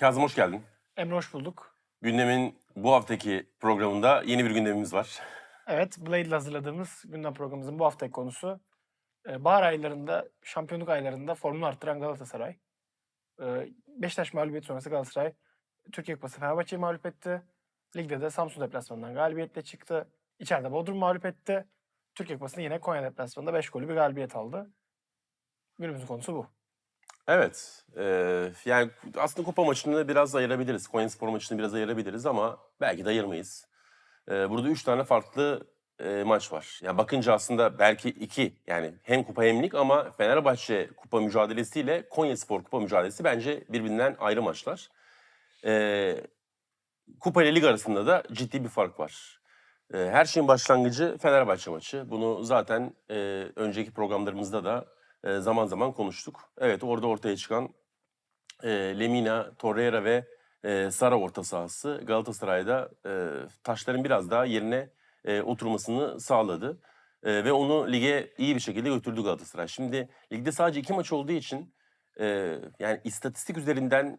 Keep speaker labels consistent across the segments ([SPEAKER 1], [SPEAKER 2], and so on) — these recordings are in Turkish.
[SPEAKER 1] Kazım hoş geldin.
[SPEAKER 2] Emre hoş bulduk.
[SPEAKER 1] Gündemin bu haftaki programında yeni bir gündemimiz var.
[SPEAKER 2] Evet, Blade ile hazırladığımız gündem programımızın bu haftaki konusu e, bahar aylarında, şampiyonluk aylarında formunu arttıran Galatasaray. E, Beşiktaş mağlubiyeti sonrası Galatasaray Türkiye Kupası Fenerbahçe'yi mağlup etti. Ligde de Samsun deplasmanından galibiyetle çıktı. İçeride Bodrum mağlup etti. Türkiye Kupası'nda yine Konya deplasmanında 5 golü bir galibiyet aldı. Günümüzün konusu bu.
[SPEAKER 1] Evet, e, yani aslında kupa maçını biraz ayırabiliriz. Konyaspor maçını biraz ayırabiliriz ama belki de ayırmayız. E, burada üç tane farklı e, maç var. Yani bakınca aslında belki iki yani hem kupa hem lig ama Fenerbahçe kupa mücadelesiyle Konyaspor kupa mücadelesi bence birbirinden ayrı maçlar. E, kupa ile lig arasında da ciddi bir fark var. E, her şeyin başlangıcı Fenerbahçe maçı. Bunu zaten e, önceki programlarımızda da zaman zaman konuştuk. Evet orada ortaya çıkan e, Lemina, Torreira ve e, Sara orta sahası Galatasaray'da e, taşların biraz daha yerine e, oturmasını sağladı. E, ve onu lige iyi bir şekilde götürdü Galatasaray. Şimdi ligde sadece iki maç olduğu için e, yani istatistik üzerinden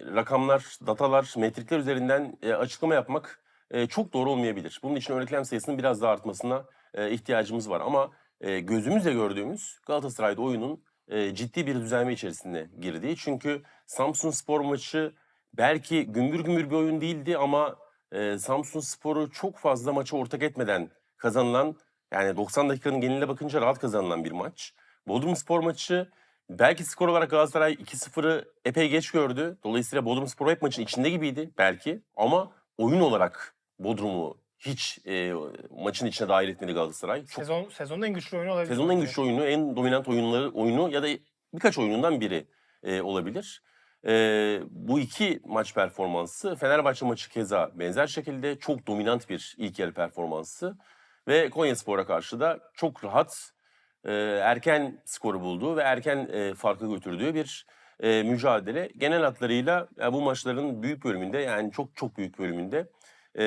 [SPEAKER 1] rakamlar, datalar, metrikler üzerinden e, açıklama yapmak e, çok doğru olmayabilir. Bunun için örneklem sayısının biraz daha artmasına e, ihtiyacımız var. Ama gözümüzle gördüğümüz Galatasaray'da oyunun ciddi bir düzelme içerisine girdiği. Çünkü Samsun Spor maçı belki gümbür gümbür bir oyun değildi ama e, Samsun Spor'u çok fazla maça ortak etmeden kazanılan yani 90 dakikanın geneline bakınca rahat kazanılan bir maç. Bodrum Spor maçı belki skor olarak Galatasaray 2-0'ı epey geç gördü. Dolayısıyla Bodrum Spor hep maçın içinde gibiydi belki ama oyun olarak Bodrum'u hiç e, maçın içine dahil etmedi Galatasaray. Çok
[SPEAKER 2] Sezon Sezonun en güçlü oyunu olabilir.
[SPEAKER 1] Sezonun en güçlü oyunu, en dominant oyunları oyunu ya da birkaç oyunundan biri e, olabilir. E, bu iki maç performansı Fenerbahçe maçı keza benzer şekilde çok dominant bir ilk yarı performansı ve Konyaspor'a karşı da çok rahat e, erken skoru bulduğu ve erken e, farkı götürdüğü bir e, mücadele. Genel hatlarıyla ya bu maçların büyük bölümünde yani çok çok büyük bölümünde e,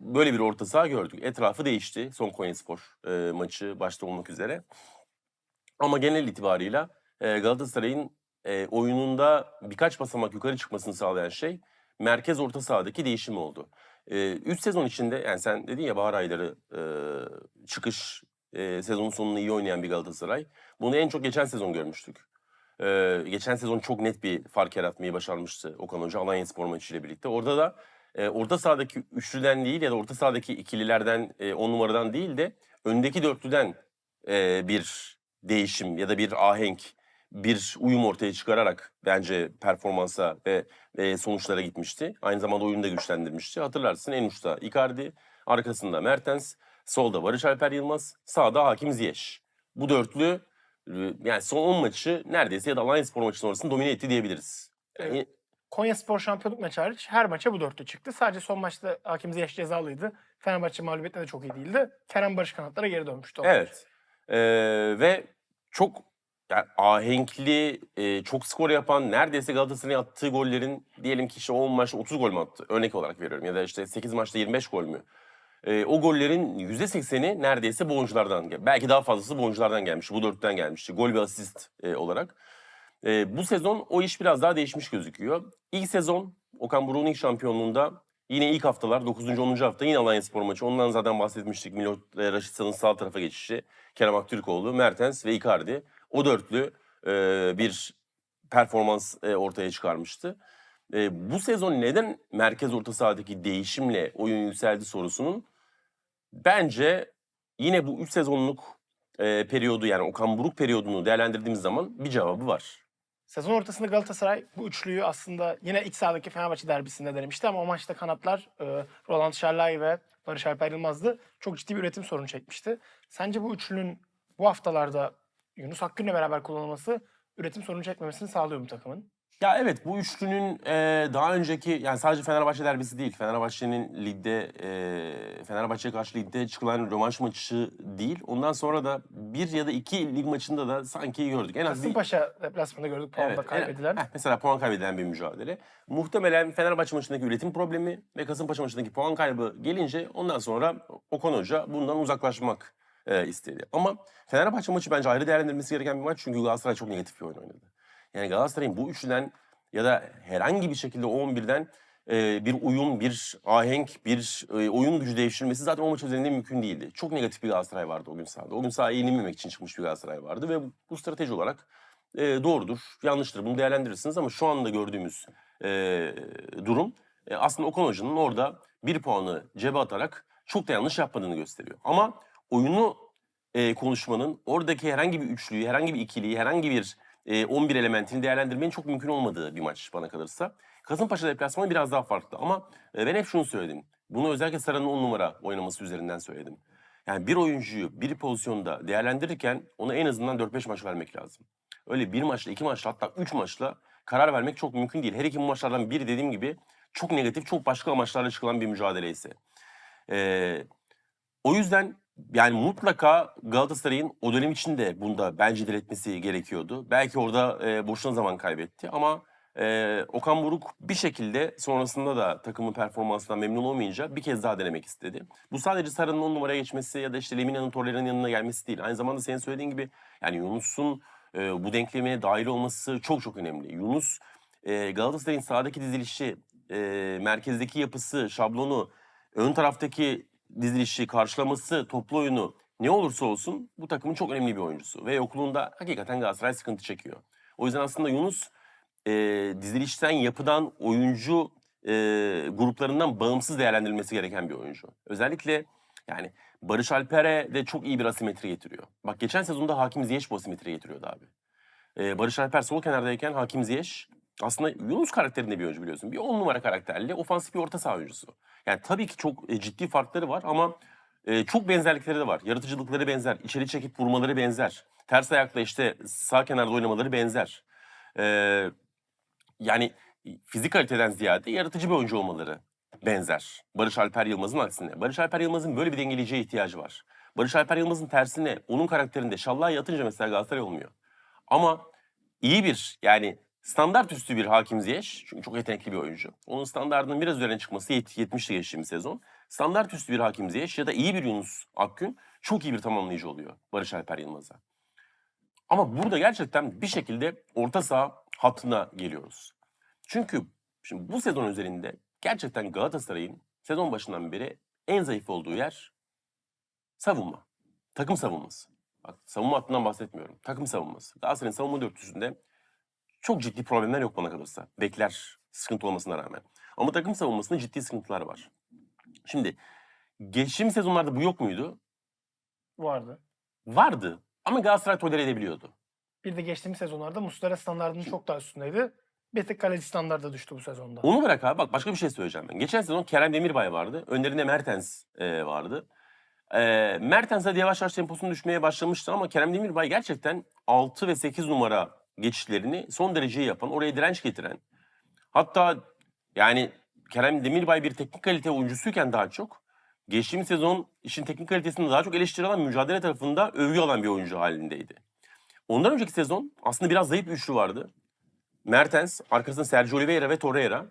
[SPEAKER 1] böyle bir orta saha gördük. Etrafı değişti son Konyaspor e, maçı başta olmak üzere. Ama genel itibarıyla e, Galatasaray'ın e, oyununda birkaç basamak yukarı çıkmasını sağlayan şey merkez orta sahadaki değişim oldu. 3 sezon içinde yani sen dedin ya bahar ayları e, çıkış e, sezonun sonunda iyi oynayan bir Galatasaray. Bunu en çok geçen sezon görmüştük. E, geçen sezon çok net bir fark yaratmayı başarmıştı Okan Hoca Alanya Spor maçıyla birlikte. Orada da e, orta sahadaki üçlüden değil ya da orta sahadaki ikililerden, e, on numaradan değil de öndeki dörtlüden e, bir değişim ya da bir ahenk, bir uyum ortaya çıkararak bence performansa ve e, sonuçlara gitmişti. Aynı zamanda oyunu da güçlendirmişti. Hatırlarsın en uçta Icardi, arkasında Mertens, solda Barış Alper Yılmaz, sağda Hakim Ziyech. Bu dörtlü e, yani son 10 maçı neredeyse ya da Alanya Spor maçı sonrasında domine etti diyebiliriz. Yani
[SPEAKER 2] Konya Spor şampiyonluk maçı hariç her maça bu dörtlü çıktı. Sadece son maçta Hakim Ziyech cezalıydı. Fenerbahçe mağlubiyetinde de çok iyi değildi. Kerem Barış kanatlara geri dönmüştü.
[SPEAKER 1] Evet. Ee, ve çok yani ahenkli, e, çok skor yapan, neredeyse Galatasaray'ın attığı gollerin diyelim ki işte 10 maçta 30 gol mü attı? Örnek olarak veriyorum. Ya da işte 8 maçta 25 gol mü? Ee, o gollerin %80'i neredeyse bu oyunculardan Belki daha fazlası bu oyunculardan gelmişti. Bu dörtten gelmişti. Gol ve asist e, olarak. Ee, bu sezon o iş biraz daha değişmiş gözüküyor. İlk sezon Okan Buruk'un ilk şampiyonluğunda yine ilk haftalar 9. 10. hafta yine Alanya Spor maçı. Ondan zaten bahsetmiştik. Milot ve Raşitsa'nın sağ tarafa geçişi. Kerem Aktürkoğlu, Mertens ve Icardi. O dörtlü e, bir performans e, ortaya çıkarmıştı. E, bu sezon neden merkez orta sahadaki değişimle oyun yükseldi sorusunun bence yine bu 3 sezonluk e, periyodu yani Okan Buruk periyodunu değerlendirdiğimiz zaman bir cevabı var.
[SPEAKER 2] Sezon ortasında Galatasaray bu üçlüyü aslında yine iç sahadaki Fenerbahçe derbisinde denemişti ama o maçta kanatlar e, Roland Şerlay ve Barış Alper Yılmaz'dı. Çok ciddi bir üretim sorunu çekmişti. Sence bu üçlünün bu haftalarda Yunus Akgün'le beraber kullanılması üretim sorunu çekmemesini sağlıyor mu takımın?
[SPEAKER 1] Ya evet bu üçlünün e, daha önceki yani sadece Fenerbahçe derbisi değil. Fenerbahçe'nin ligde e, Fenerbahçe'ye karşı ligde çıkılan rövanş maçı değil. Ondan sonra da bir ya da iki lig maçında da sanki gördük. En az bir,
[SPEAKER 2] Kasımpaşa deplasmanında gördük puanda
[SPEAKER 1] Evet, en-
[SPEAKER 2] kaybedilen.
[SPEAKER 1] heh, mesela puan kaybedilen bir mücadele. Muhtemelen Fenerbahçe maçındaki üretim problemi ve Kasımpaşa maçındaki puan kaybı gelince ondan sonra Okan Hoca bundan uzaklaşmak e, istedi. Ama Fenerbahçe maçı bence ayrı değerlendirilmesi gereken bir maç çünkü Galatasaray çok negatif bir oyun oynadı. Yani Galatasaray'ın bu üçlüden ya da herhangi bir şekilde o 11'den e, bir uyum, bir ahenk, bir e, oyun gücü devşirmesi zaten o maç üzerinde mümkün değildi. Çok negatif bir Galatasaray vardı o gün sahada. O gün sahaya yenilmemek için çıkmış bir Galatasaray vardı ve bu, strateji olarak e, doğrudur, yanlıştır. Bunu değerlendirirsiniz ama şu anda gördüğümüz e, durum e, aslında Okan Hoca'nın orada bir puanı cebe atarak çok da yanlış yapmadığını gösteriyor. Ama oyunu e, konuşmanın oradaki herhangi bir üçlüyü, herhangi bir ikiliyi, herhangi bir e, 11 elementini değerlendirmenin çok mümkün olmadığı bir maç bana kalırsa. Kasımpaşa deplasmanı biraz daha farklı ama e, ben hep şunu söyledim. Bunu özellikle Sara'nın 10 numara oynaması üzerinden söyledim. Yani bir oyuncuyu bir pozisyonda değerlendirirken ona en azından 4-5 maç vermek lazım. Öyle bir maçla, iki maçla hatta üç maçla karar vermek çok mümkün değil. Her iki maçlardan biri dediğim gibi çok negatif, çok başka amaçlarla çıkılan bir mücadele ise. Ee, o yüzden yani mutlaka Galatasaray'ın o dönem içinde bunda bence diretmesi gerekiyordu. Belki orada e, boşuna zaman kaybetti ama e, Okan Buruk bir şekilde sonrasında da takımın performansından memnun olmayınca bir kez daha denemek istedi. Bu sadece Sarı'nın on numaraya geçmesi ya da işte Lemina'nın Torreira'nın yanına gelmesi değil. Aynı zamanda senin söylediğin gibi yani Yunus'un e, bu denkleme dahil olması çok çok önemli. Yunus e, Galatasaray'ın sahadaki dizilişi, e, merkezdeki yapısı, şablonu, ön taraftaki dizilişi, karşılaması, toplu oyunu ne olursa olsun bu takımın çok önemli bir oyuncusu. Ve yokluğunda hakikaten Galatasaray sıkıntı çekiyor. O yüzden aslında Yunus e, dizilişten, yapıdan, oyuncu e, gruplarından bağımsız değerlendirilmesi gereken bir oyuncu. Özellikle yani Barış Alper'e de çok iyi bir asimetri getiriyor. Bak geçen sezonda Hakim Ziyech bu asimetri getiriyordu abi. E, Barış Alper sol kenardayken Hakim Ziyech aslında Yunus karakterinde bir oyuncu biliyorsun. Bir on numara karakterli, ofansif bir orta saha oyuncusu. Yani tabii ki çok e, ciddi farkları var ama e, çok benzerlikleri de var. Yaratıcılıkları benzer, içeri çekip vurmaları benzer. Ters ayakla işte sağ kenarda oynamaları benzer. E, yani fizik kaliteden ziyade yaratıcı bir oyuncu olmaları benzer. Barış Alper Yılmaz'ın aksine. Barış Alper Yılmaz'ın böyle bir dengeleyiciye ihtiyacı var. Barış Alper Yılmaz'ın tersine onun karakterinde şallah yatınca mesela Galatasaray olmuyor. Ama iyi bir yani standart üstü bir Hakim Ziyech çünkü çok yetenekli bir oyuncu. Onun standartının biraz üzerine çıkması yet- 70'li geçtiğimiz sezon. Standart üstü bir Hakim Ziyech ya da iyi bir Yunus Akgün çok iyi bir tamamlayıcı oluyor Barış Alper Yılmaz'a. Ama burada gerçekten bir şekilde orta saha hattına geliyoruz. Çünkü şimdi bu sezon üzerinde gerçekten Galatasaray'ın sezon başından beri en zayıf olduğu yer savunma. Takım savunması. Bak savunma hattından bahsetmiyorum. Takım savunması. Galatasaray'ın savunma dörtlüsünde çok ciddi problemler yok bana kalırsa. Bekler sıkıntı olmasına rağmen. Ama takım savunmasında ciddi sıkıntılar var. Şimdi geçtiğimiz sezonlarda bu yok muydu?
[SPEAKER 2] Vardı.
[SPEAKER 1] Vardı. Ama Galatasaray tolere edebiliyordu.
[SPEAKER 2] Bir de geçtiğimiz sezonlarda Muslera standartının çok daha üstündeydi. Bir tek kaleci standarda düştü bu sezonda.
[SPEAKER 1] Onu bırak abi bak başka bir şey söyleyeceğim ben. Geçen sezon Kerem Demirbay vardı. Önlerinde Mertens e, vardı. E, Mertens hadi yavaş yavaş temposunu düşmeye başlamıştı ama Kerem Demirbay gerçekten 6 ve 8 numara geçişlerini son derece yapan, oraya direnç getiren. Hatta yani Kerem Demirbay bir teknik kalite oyuncusuyken daha çok geçtiğimiz sezon işin teknik kalitesini daha çok eleştiri alan mücadele tarafında övgü alan bir oyuncu halindeydi. Ondan önceki sezon aslında biraz zayıf bir üçlü vardı. Mertens, arkasında Sergio Oliveira ve Torreira.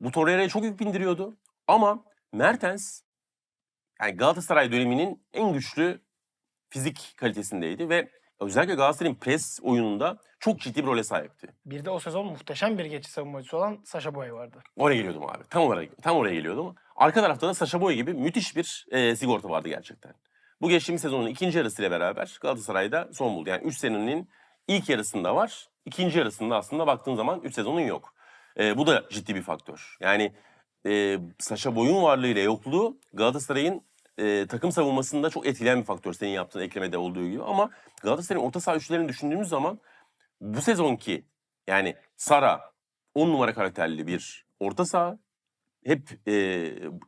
[SPEAKER 1] Bu Torreira'ya çok yük bindiriyordu. Ama Mertens yani Galatasaray döneminin en güçlü fizik kalitesindeydi ve özellikle Galatasaray'ın pres oyununda çok ciddi bir role sahipti.
[SPEAKER 2] Bir de o sezon muhteşem bir geçiş savunmacısı olan Sasha Boy vardı.
[SPEAKER 1] Oraya geliyordum abi. Tam olarak tam oraya geliyordum. Arka tarafta da Saşa Boy gibi müthiş bir e, sigorta vardı gerçekten. Bu geçtiğimiz sezonun ikinci yarısıyla beraber Galatasaray'da son buldu. Yani 3 senenin ilk yarısında var. ikinci yarısında aslında baktığın zaman 3 sezonun yok. E, bu da ciddi bir faktör. Yani e, Saşa Boy'un varlığıyla yokluğu Galatasaray'ın e, takım savunmasında çok etkileyen bir faktör senin yaptığın eklemede olduğu gibi. Ama Galatasaray'ın orta saha üçlerini düşündüğümüz zaman bu sezonki yani Sara 10 numara karakterli bir orta saha. Hep e,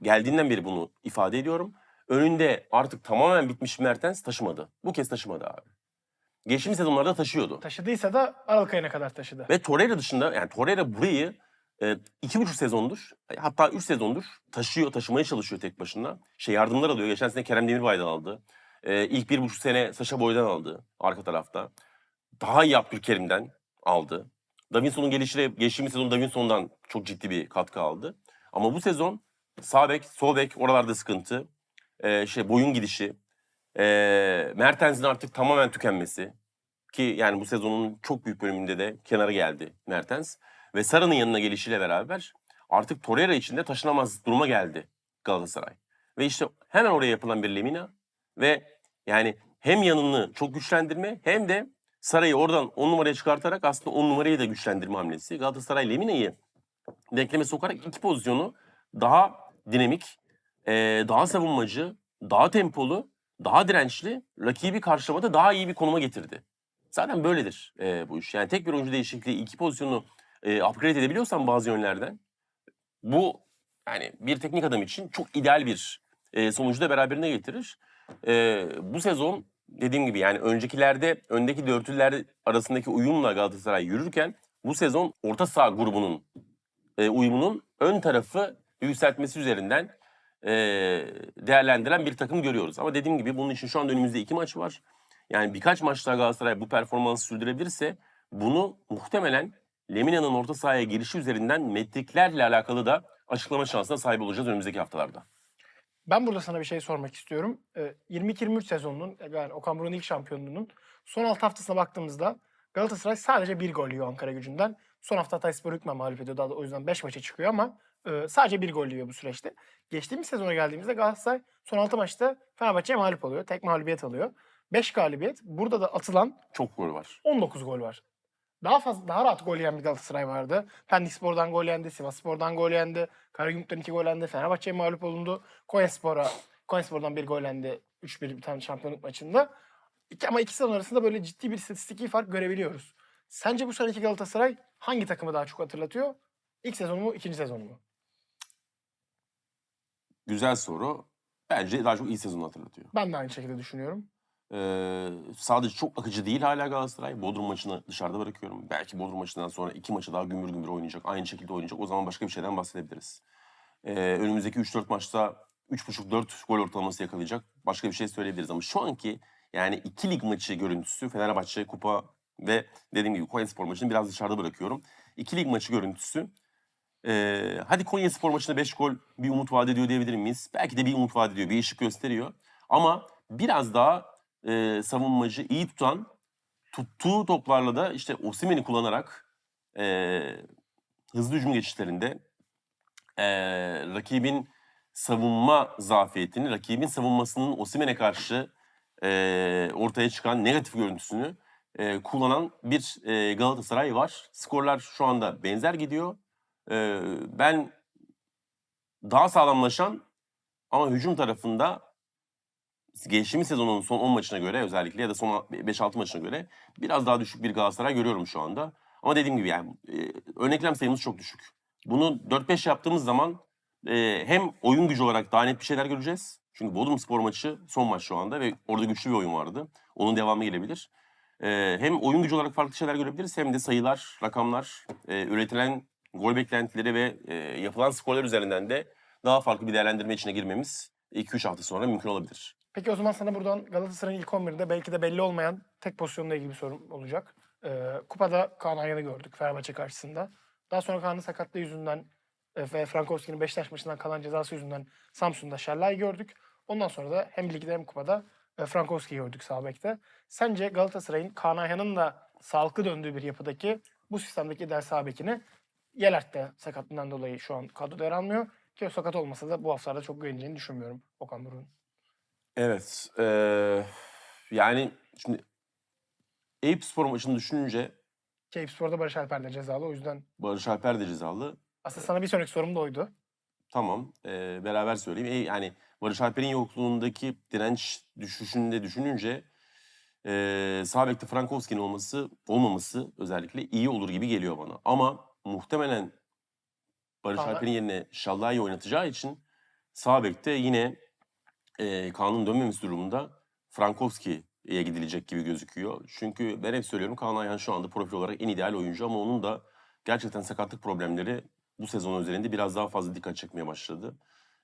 [SPEAKER 1] geldiğinden beri bunu ifade ediyorum. Önünde artık tamamen bitmiş Mertens taşımadı. Bu kez taşımadı abi. Geçtiğimiz sezonlarda taşıyordu.
[SPEAKER 2] Taşıdıysa da Aralık ayına kadar taşıdı.
[SPEAKER 1] Ve Torreira dışında yani Torreira burayı e, iki buçuk sezondur hatta üç sezondur taşıyor, taşımaya çalışıyor tek başına. Şey yardımlar alıyor. Geçen sene Kerem Demirbay'dan aldı. E, ilk bir buçuk sene Saşa Boy'dan aldı arka tarafta. Daha iyi Abdülkerim'den aldı. Davinson'un gelişine geçtiğimiz sezon Davinson'dan çok ciddi bir katkı aldı. Ama bu sezon sağ bek, sol bek oralarda sıkıntı. E, şey boyun gidişi. E, Mertens'in artık tamamen tükenmesi. Ki yani bu sezonun çok büyük bölümünde de kenara geldi Mertens. Ve Sara'nın yanına gelişiyle beraber artık Torreira için de taşınamaz duruma geldi Galatasaray. Ve işte hemen oraya yapılan bir Lemina ve yani hem yanını çok güçlendirme hem de Saray'ı oradan 10 numaraya çıkartarak aslında 10 numarayı da güçlendirme hamlesi. Galatasaray Lemina'yı denkleme sokarak iki pozisyonu daha dinamik, eee, daha savunmacı, daha tempolu, daha dirençli, rakibi karşılamada daha iyi bir konuma getirdi. Zaten böyledir eee, bu iş. Yani tek bir oyuncu değişikliği iki pozisyonu eee, upgrade edebiliyorsan bazı yönlerden bu yani bir teknik adam için çok ideal bir eee, sonucu da beraberine getirir. Eee, bu sezon dediğim gibi yani öncekilerde öndeki dörtlüler arasındaki uyumla Galatasaray yürürken bu sezon orta saha grubunun e, uyumunun ön tarafı yükseltmesi üzerinden e, değerlendiren bir takım görüyoruz. Ama dediğim gibi bunun için şu anda önümüzde iki maç var. Yani birkaç maçta Galatasaray bu performansı sürdürebilirse bunu muhtemelen Lemina'nın orta sahaya girişi üzerinden metriklerle alakalı da açıklama şansına sahip olacağız önümüzdeki haftalarda.
[SPEAKER 2] Ben burada sana bir şey sormak istiyorum. Ee, 22-23 sezonunun yani Okan Buruk'un ilk şampiyonluğunun son 6 haftasına baktığımızda Galatasaray sadece bir gol yiyor Ankara gücünden. Son hafta Hatayspor hükmen mağlup ediyor. Daha da o yüzden 5 maça çıkıyor ama e, sadece bir gol yiyor bu süreçte. Geçtiğimiz sezona geldiğimizde Galatasaray son 6 maçta Fenerbahçe'ye mağlup oluyor. Tek mağlubiyet alıyor. 5 galibiyet. Burada da atılan
[SPEAKER 1] Çok gol var.
[SPEAKER 2] 19 gol var. Daha fazla daha rahat gol yiyen bir Galatasaray vardı. Pendikspor'dan gol yendi, Sivasspor'dan gol yendi, Karagümrük'ten 2 gol yendi, Fenerbahçe'ye mağlup olundu. Konyaspor'a Konyaspor'dan bir gol yendi 3-1 bir tane şampiyonluk maçında. İki, ama iki sezon arasında böyle ciddi bir istatistiki fark görebiliyoruz. Sence bu seneki Galatasaray hangi takımı daha çok hatırlatıyor? İlk sezonu mu, ikinci sezonu mu?
[SPEAKER 1] Güzel soru. Bence daha çok iyi sezonu hatırlatıyor.
[SPEAKER 2] Ben de aynı şekilde düşünüyorum.
[SPEAKER 1] Ee, sadece çok akıcı değil hala Galatasaray. Bodrum maçını dışarıda bırakıyorum. Belki Bodrum maçından sonra iki maçı daha gümbür gümbür oynayacak. Aynı şekilde oynayacak. O zaman başka bir şeyden bahsedebiliriz. Ee, önümüzdeki 3-4 maçta 3.5-4 gol ortalaması yakalayacak. Başka bir şey söyleyebiliriz. Ama şu anki yani iki lig maçı görüntüsü Fenerbahçe, Kupa ve dediğim gibi Konyaspor maçını biraz dışarıda bırakıyorum. İki lig maçı görüntüsü ee, hadi Konya Spor maçında 5 gol bir umut vaat ediyor diyebilir miyiz? Belki de bir umut vaat ediyor, bir ışık gösteriyor. Ama biraz daha e, savunmacı, iyi tutan, tuttuğu toplarla da işte Osimhen'i kullanarak e, hızlı hücum geçişlerinde e, rakibin savunma zafiyetini, rakibin savunmasının Osimhen'e karşı e, ortaya çıkan negatif görüntüsünü e, kullanan bir e, Galatasaray var. Skorlar şu anda benzer gidiyor. Ee, ben daha sağlamlaşan ama hücum tarafında geçtiğimiz sezonun son 10 maçına göre özellikle ya da son 5-6 maçına göre biraz daha düşük bir Galatasaray görüyorum şu anda. Ama dediğim gibi yani e, örneklem sayımız çok düşük. Bunu 4-5 yaptığımız zaman e, hem oyun gücü olarak daha net bir şeyler göreceğiz. Çünkü Bodrum Spor maçı son maç şu anda ve orada güçlü bir oyun vardı. Onun devamı gelebilir. E, hem oyun gücü olarak farklı şeyler görebiliriz hem de sayılar, rakamlar, e, üretilen gol beklentileri ve e, yapılan skorlar üzerinden de daha farklı bir değerlendirme içine girmemiz 2-3 hafta sonra mümkün olabilir.
[SPEAKER 2] Peki o zaman sana buradan Galatasaray'ın ilk 11'de belki de belli olmayan tek pozisyonla ilgili bir sorum olacak. Ee, kupada Kaan Ayhan'ı gördük Fenerbahçe karşısında. Daha sonra Kaan'ın sakatlığı yüzünden ve Frankowski'nin Beşiktaş maçından kalan cezası yüzünden Samsun'da Şerla'yı gördük. Ondan sonra da hem ligde hem kupada e, Frankowski'yi gördük sağ bekte. Sence Galatasaray'ın Kaan Ayhan'ın da sağlıklı döndüğü bir yapıdaki bu sistemdeki ideal sağ bekini Yelert sakatlığından dolayı şu an kadroda yer almıyor. Ki sakat olmasa da bu haftalarda çok güveneceğini düşünmüyorum Okan Buruk'un.
[SPEAKER 1] Evet. eee, yani şimdi Eyüp Spor maçını düşününce
[SPEAKER 2] Keyif Spor'da Barış Alper de cezalı. O yüzden
[SPEAKER 1] Barış Alper de cezalı.
[SPEAKER 2] aslında sana bir sonraki sorum da oydu.
[SPEAKER 1] Tamam. eee, beraber söyleyeyim. E, yani Barış Alper'in yokluğundaki direnç düşüşünü de düşününce eee sağ bekte Frankowski'nin olması, olmaması özellikle iyi olur gibi geliyor bana. Ama muhtemelen Barış Alper'in yerine Şallai'yi oynatacağı için sağ bekte yine eee Kaan'ın dönmemesi durumunda Frankowski'ye gidilecek gibi gözüküyor. Çünkü ben hep söylüyorum Kaan Ayhan şu anda profil olarak en ideal oyuncu ama onun da gerçekten sakatlık problemleri bu sezon üzerinde biraz daha fazla dikkat çekmeye başladı.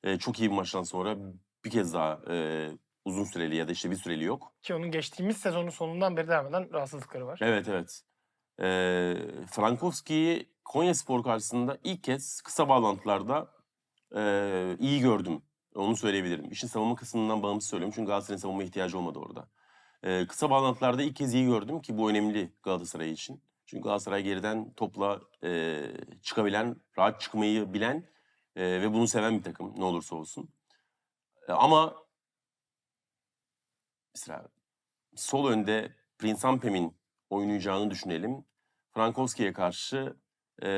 [SPEAKER 1] Eee, çok iyi bir maçtan sonra bir kez daha eee, uzun süreli ya da işte bir süreli yok.
[SPEAKER 2] Ki onun geçtiğimiz sezonun sonundan beri devam eden rahatsızlıkları var.
[SPEAKER 1] Evet evet. Eee Frankowski'yi Konyaspor karşısında ilk kez kısa bağlantılarda eee, iyi gördüm. Onu söyleyebilirim. İşin savunma kısmından bağımsız söylüyorum. Çünkü Galatasaray'ın savunma ihtiyacı olmadı orada. Eee, kısa bağlantılarda ilk kez iyi gördüm ki bu önemli Galatasaray için. Çünkü Galatasaray geriden topla e, çıkabilen, rahat çıkmayı bilen e, ve bunu seven bir takım ne olursa olsun. E, ama mesela sol önde Prince Ampem'in oynayacağını düşünelim. Frankowski'ye karşı e,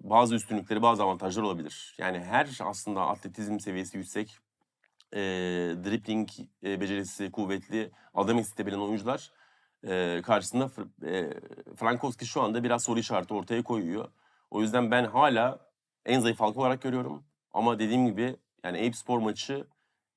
[SPEAKER 1] bazı üstünlükleri, bazı avantajlar olabilir. Yani her aslında atletizm seviyesi yüksek, e, dribbling e, becerisi kuvvetli, adam isteyebilen oyuncular e, karşısında e, Frankowski şu anda biraz soru işareti ortaya koyuyor. O yüzden ben hala en zayıf halka olarak görüyorum. Ama dediğim gibi yani Eyüp Spor maçı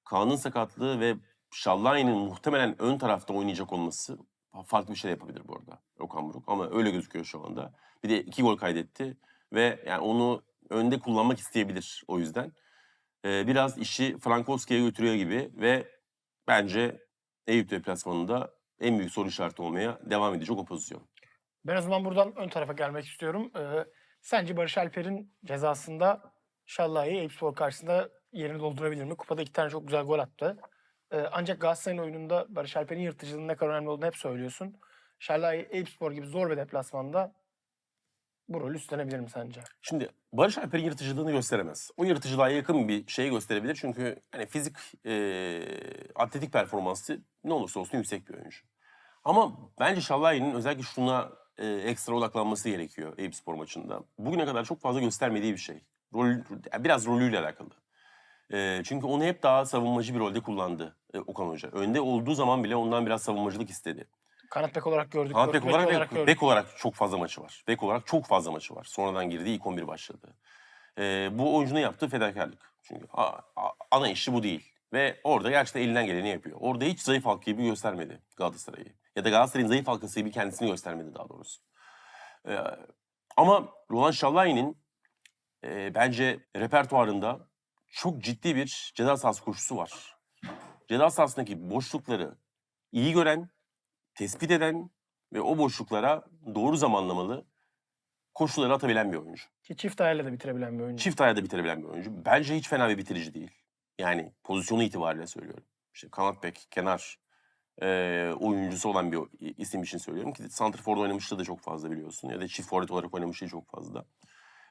[SPEAKER 1] Kaan'ın sakatlığı ve Şallayi'nin muhtemelen ön tarafta oynayacak olması farklı bir şey yapabilir bu arada Okan Buruk. Ama öyle gözüküyor şu anda. Bir de iki gol kaydetti ve yani onu önde kullanmak isteyebilir o yüzden. Ee, biraz işi Frankowski'ye götürüyor gibi ve bence Eyüp deplasmanında en büyük soru işareti olmaya devam edecek o pozisyon.
[SPEAKER 2] Ben o zaman buradan ön tarafa gelmek istiyorum. Ee, sence Barış Alper'in cezasında Şallahi Eyüpspor karşısında yerini doldurabilir mi? Kupada iki tane çok güzel gol attı. Ee, ancak Galatasaray'ın oyununda Barış Alper'in yırtıcılığının ne kadar önemli olduğunu hep söylüyorsun. Şallahi Eyüpspor gibi zor bir deplasmanda bu rolü üstlenebilir mi sence?
[SPEAKER 1] Şimdi Barış Alper'in yırtıcılığını gösteremez. O yırtıcılığa yakın bir şey gösterebilir. Çünkü hani fizik, eee, atletik performansı ne olursa olsun yüksek bir oyuncu. Ama bence Şallayi'nin özellikle şuna eee, ekstra odaklanması gerekiyor Eyüp maçında. Bugüne kadar çok fazla göstermediği bir şey. Rol, biraz rolüyle alakalı. Eee, çünkü onu hep daha savunmacı bir rolde kullandı e, Okan Hoca. Önde olduğu zaman bile ondan biraz savunmacılık istedi.
[SPEAKER 2] Kanat bek olarak gördük.
[SPEAKER 1] Kanat bek olarak,
[SPEAKER 2] olarak gördük.
[SPEAKER 1] bek olarak çok fazla maçı var. Bek olarak çok fazla maçı var. Sonradan girdi ilk 11 başladı. Ee, bu oyuncunun yaptığı fedakarlık. Çünkü a- a- ana işi bu değil. Ve orada gerçekten elinden geleni yapıyor. Orada hiç zayıf halka gibi göstermedi Galatasaray'ı. Ya da Galatasaray'ın zayıf halkası gibi kendisini göstermedi daha doğrusu. Ee, ama Roland Şallayi'nin e, bence repertuarında çok ciddi bir ceza sahası koşusu var. Ceza sahasındaki boşlukları iyi gören, tespit eden ve o boşluklara doğru zamanlamalı koşuları atabilen bir oyuncu.
[SPEAKER 2] Ki çift ayarla da bitirebilen bir oyuncu.
[SPEAKER 1] Çift ayağda bitirebilen bir oyuncu. Bence hiç fena bir bitirici değil. Yani pozisyonu itibariyle söylüyorum. İşte kanat bek, kenar eee, oyuncusu olan bir isim için söylüyorum ki Santrfor'da oynamışlığı da çok fazla biliyorsun. Ya da çift forvet olarak oynamışlığı çok fazla.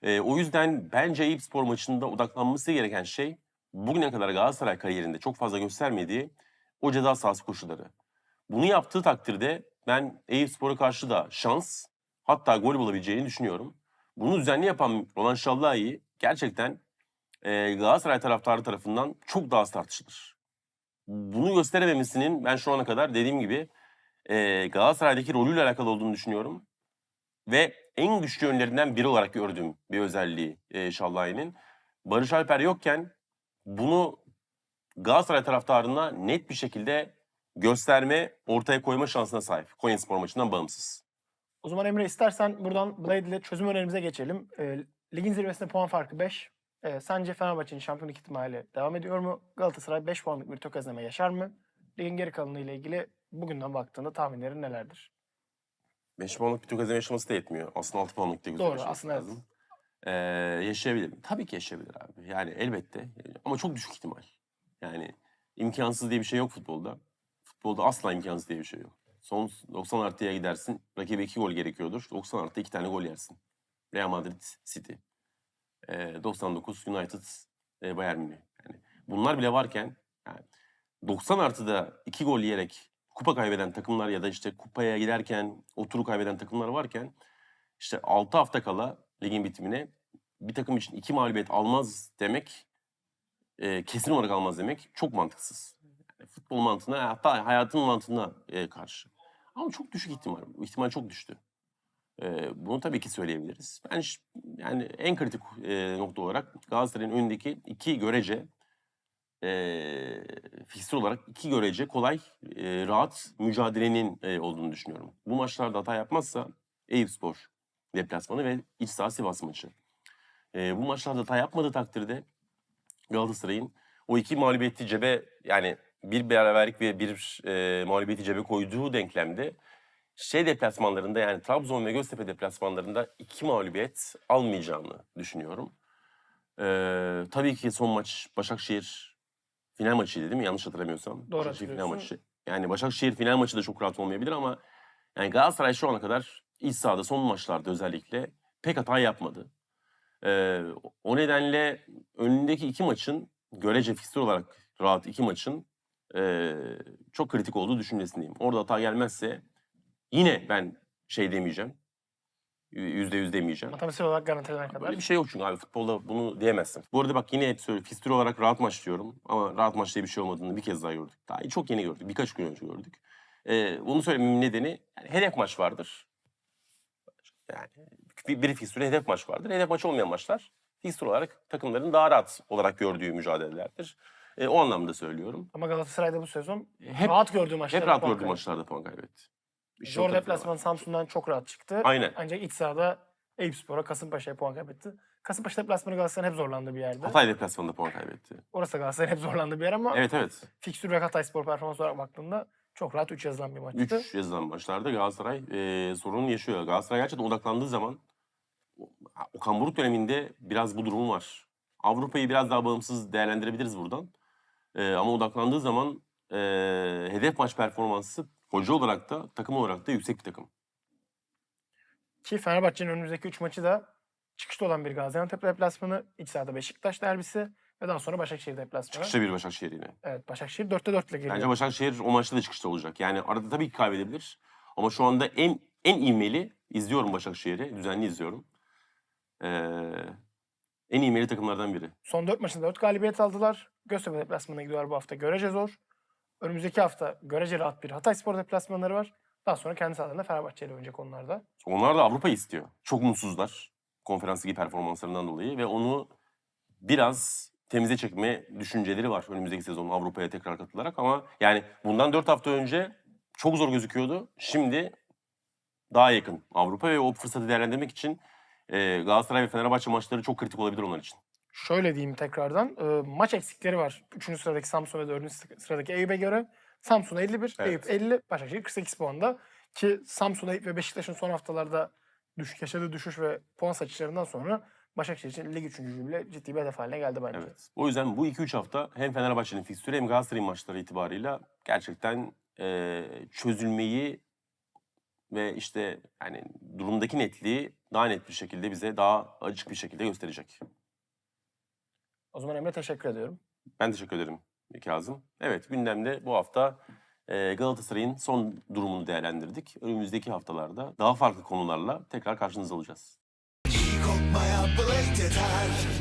[SPEAKER 1] Eee, o yüzden bence Eyüp Spor maçında odaklanması gereken şey bugüne kadar Galatasaray kariyerinde çok fazla göstermediği o ceza sahası koşuları. Bunu yaptığı takdirde ben Eyüp Spor'a karşı da şans hatta gol bulabileceğini düşünüyorum. Bunu düzenli yapan Roland Şallahi gerçekten eee, Galatasaray taraftarı tarafından çok daha tartışılır. Bunu gösterememesinin ben şu ana kadar dediğim gibi eee, Galatasaray'daki rolüyle alakalı olduğunu düşünüyorum. Ve en güçlü yönlerinden biri olarak gördüğüm bir özelliği eee Şallahi'nin. Barış Alper yokken bunu Galatasaray taraftarına net bir şekilde gösterme, ortaya koyma şansına sahip. Konyaspor maçından bağımsız.
[SPEAKER 2] O zaman Emre istersen buradan Blade ile çözüm önerimize geçelim. Ee, ligin zirvesinde puan farkı 5. Ee, sence Fenerbahçe'nin şampiyonluk ihtimali devam ediyor mu? Galatasaray 5 puanlık bir tökezleme yaşar mı? Ligin geri kalanı ile ilgili bugünden baktığında tahminlerin nelerdir?
[SPEAKER 1] 5 puanlık bir tökezleme yaşaması da yetmiyor. Aslında 6 puanlık tökezleme
[SPEAKER 2] Doğru,
[SPEAKER 1] yaşaması
[SPEAKER 2] aslında evet.
[SPEAKER 1] lazım. Ee, yaşayabilir mi? Tabii ki yaşayabilir abi. Yani elbette. Ama çok düşük ihtimal. Yani imkansız diye bir şey yok futbolda. Futbolda asla imkansız diye bir şey yok. Son 90 artıya gidersin. Rakibe 2 gol gerekiyordur. 90 artı 2 tane gol yersin. Real Madrid City. Ee, 99 United e, Bayern Münih. Yani bunlar bile varken yani 90 artıda 2 gol yiyerek kupa kaybeden takımlar ya da işte kupaya giderken o turu kaybeden takımlar varken işte 6 hafta kala ligin bitimine bir takım için iki mağlubiyet almaz demek e, kesin olarak almaz demek çok mantıksız. Yani futbol mantığına hatta hayatın mantığına e, karşı. Ama çok düşük ihtimal. İhtimal çok düştü. E, bunu tabii ki söyleyebiliriz. Ben yani en kritik e, nokta olarak Galatasaray'ın önündeki iki görece e, fiksür olarak iki görece kolay, e, rahat mücadelenin e, olduğunu düşünüyorum. Bu maçlarda hata yapmazsa Eyüpspor deplasmanı ve iç saha Sivas maçı. E, bu maçlarda hata yapmadığı takdirde Galatasaray'ın o iki mağlubiyeti cebe yani bir beraberlik ve bir e, mağlubiyeti cebe koyduğu denklemde şey deplasmanlarında yani Trabzon ve Göztepe deplasmanlarında iki mağlubiyet almayacağını düşünüyorum. E, tabii ki son maç Başakşehir final maçıydı değil mi? Yanlış hatırlamıyorsam.
[SPEAKER 2] Doğru
[SPEAKER 1] Başakşehir final maçı. Yani Başakşehir final maçı da çok rahat olmayabilir ama yani Galatasaray şu ana kadar iç sahada son maçlarda özellikle pek hata yapmadı. Ee, o nedenle önündeki iki maçın görece fikstür olarak rahat iki maçın ee, çok kritik olduğu düşüncesindeyim. Orada hata gelmezse yine ben şey demeyeceğim. Yüzde yüz demeyeceğim.
[SPEAKER 2] Matematiksel olarak garantilenen kadar.
[SPEAKER 1] Böyle bir şey yok çünkü abi futbolda bunu diyemezsin. Bu arada bak yine hep söylüyorum. Fikstür olarak rahat maç diyorum. Ama rahat maç diye bir şey olmadığını bir kez daha gördük. Daha çok yeni gördük. Birkaç gün önce gördük. Ee, bunu söylememin nedeni yani hedef maç vardır. Yani bir, bir fikstürde hedef maç vardır. Hedef maç olmayan maçlar fikstür olarak takımların daha rahat olarak gördüğü mücadelelerdir. Ee, o anlamda söylüyorum.
[SPEAKER 2] Ama Galatasaray'da bu sezon
[SPEAKER 1] Hep,
[SPEAKER 2] rahat gördüğü maçlarda
[SPEAKER 1] hep rahat gördüğü maçlarda puan kaybetti. Bir şey
[SPEAKER 2] Zor deplasman Samsun'dan çok rahat çıktı.
[SPEAKER 1] Aynen.
[SPEAKER 2] Ancak iç sahada Eyüpspor'a, Kasımpaşa'ya puan kaybetti. Kasımpaşa deplasmanı Galatasaray'ın hep zorlandığı bir yerde.
[SPEAKER 1] Hatay deplasmanında puan kaybetti.
[SPEAKER 2] Orası da Galatasaray'ın hep zorlandığı bir yer ama
[SPEAKER 1] Evet evet.
[SPEAKER 2] fikstür ve Hatay Spor performansı olarak baktığında çok rahat 3 yazılan bir maçtı.
[SPEAKER 1] 3 yazılan maçlarda Galatasaray e, sorun yaşıyor. Galatasaray gerçekten odaklandığı zaman Okan Buruk döneminde biraz bu durum var. Avrupa'yı biraz daha bağımsız değerlendirebiliriz buradan. E, ama odaklandığı zaman e, hedef maç performansı hoca olarak da takım olarak da yüksek bir takım.
[SPEAKER 2] Ki Fenerbahçe'nin önümüzdeki 3 maçı da çıkışta olan bir Gaziantep deplasmanı, iç sahada Beşiktaş derbisi ve daha sonra Başakşehir deplasmanı.
[SPEAKER 1] Çıkışta bir Başakşehir yine.
[SPEAKER 2] Evet Başakşehir 4'te 4 ile geliyor.
[SPEAKER 1] Bence Başakşehir o maçta da çıkışta olacak. Yani arada tabii ki kaybedebilir. Ama şu anda en en ivmeli izliyorum Başakşehir'i. Düzenli izliyorum. Ee, en ivmeli takımlardan biri.
[SPEAKER 2] Son 4 maçında 4 galibiyet aldılar. Göztepe deplasmanına gidiyorlar bu hafta. Görece zor. Önümüzdeki hafta görece rahat bir Hatay Spor deplasmanları var. Daha sonra kendi sahalarında Fenerbahçe ile oynayacak onlar da.
[SPEAKER 1] Onlar da Avrupa istiyor. Çok mutsuzlar konferans ligi performanslarından dolayı ve onu biraz temize çekme düşünceleri var önümüzdeki sezon Avrupa'ya tekrar katılarak ama yani bundan 4 hafta önce çok zor gözüküyordu. Şimdi daha yakın Avrupa ve o fırsatı değerlendirmek için Galatasaray ve Fenerbahçe maçları çok kritik olabilir onlar için.
[SPEAKER 2] Şöyle diyeyim tekrardan. e, maç eksikleri var. 3. sıradaki Samsun ve 4. sıradaki Eyüp'e göre. Samsun 51,
[SPEAKER 1] Evet.
[SPEAKER 2] Eyüp 50, Başakşehir 48 puanda. Ki Samsun, Eyüp ve Beşiktaş'ın son haftalarda düş, yaşadığı düşüş ve puan saçışlarından sonra Başakşehir için lig üçüncülüğü bile ciddi bir hedef haline geldi bence.
[SPEAKER 1] Evet. O yüzden bu 2-3 hafta hem Fenerbahçe'nin fikstürü hem Galatasaray'ın maçları itibarıyla gerçekten e, çözülmeyi ve işte yani durumdaki netliği daha net bir şekilde bize daha açık bir şekilde gösterecek.
[SPEAKER 2] O zaman Emre teşekkür ediyorum.
[SPEAKER 1] Ben teşekkür ederim Kazım. Evet gündemde bu hafta e, Galatasaray'ın son durumunu değerlendirdik. Önümüzdeki haftalarda daha farklı konularla tekrar karşınızda olacağız.
[SPEAKER 3] Kopmaya blade eder